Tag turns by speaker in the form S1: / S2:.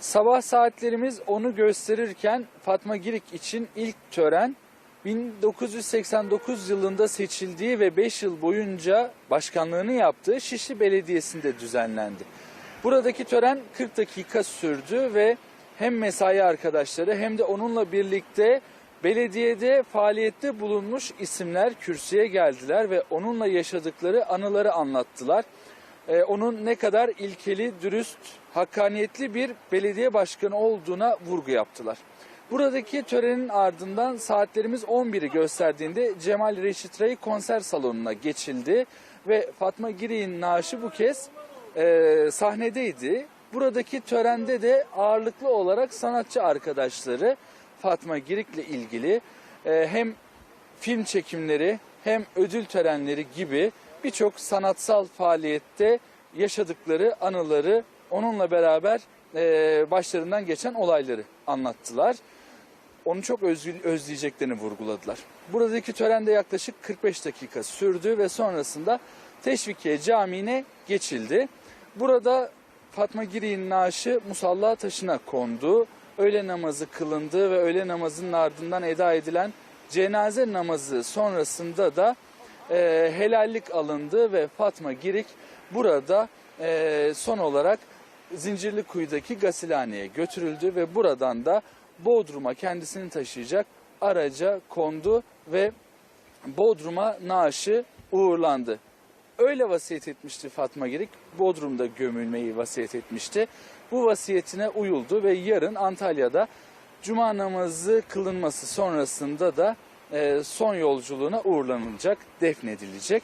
S1: Sabah saatlerimiz onu gösterirken Fatma Girik için ilk tören 1989 yılında seçildiği ve 5 yıl boyunca başkanlığını yaptığı Şişli Belediyesi'nde düzenlendi. Buradaki tören 40 dakika sürdü ve hem mesai arkadaşları hem de onunla birlikte belediyede faaliyette bulunmuş isimler kürsüye geldiler ve onunla yaşadıkları anıları anlattılar. Ee, onun ne kadar ilkeli, dürüst, hakkaniyetli bir belediye başkanı olduğuna vurgu yaptılar. Buradaki törenin ardından saatlerimiz 11'i gösterdiğinde Cemal Reşit Rey konser salonuna geçildi ve Fatma Girik'in naaşı bu kez e, sahnedeydi. Buradaki törende de ağırlıklı olarak sanatçı arkadaşları Fatma Girik'le ilgili e, hem film çekimleri hem ödül törenleri gibi birçok sanatsal faaliyette yaşadıkları anıları onunla beraber e, başlarından geçen olayları anlattılar. Onu çok özgü- özleyeceklerini vurguladılar. Buradaki törende yaklaşık 45 dakika sürdü ve sonrasında Teşvikiye Camii'ne geçildi. Burada Fatma Girik'in naaşı musalla taşına kondu. Öğle namazı kılındı ve öğle namazının ardından eda edilen cenaze namazı sonrasında da e, helallik alındı ve Fatma Girik burada e, son olarak Zincirlikuyu'daki gasilhaneye götürüldü ve buradan da Bodrum'a kendisini taşıyacak araca kondu ve Bodrum'a naaşı uğurlandı. Öyle vasiyet etmişti Fatma Girik. Bodrum'da gömülmeyi vasiyet etmişti. Bu vasiyetine uyuldu ve yarın Antalya'da Cuma namazı kılınması sonrasında da e, son yolculuğuna uğurlanılacak, defnedilecek.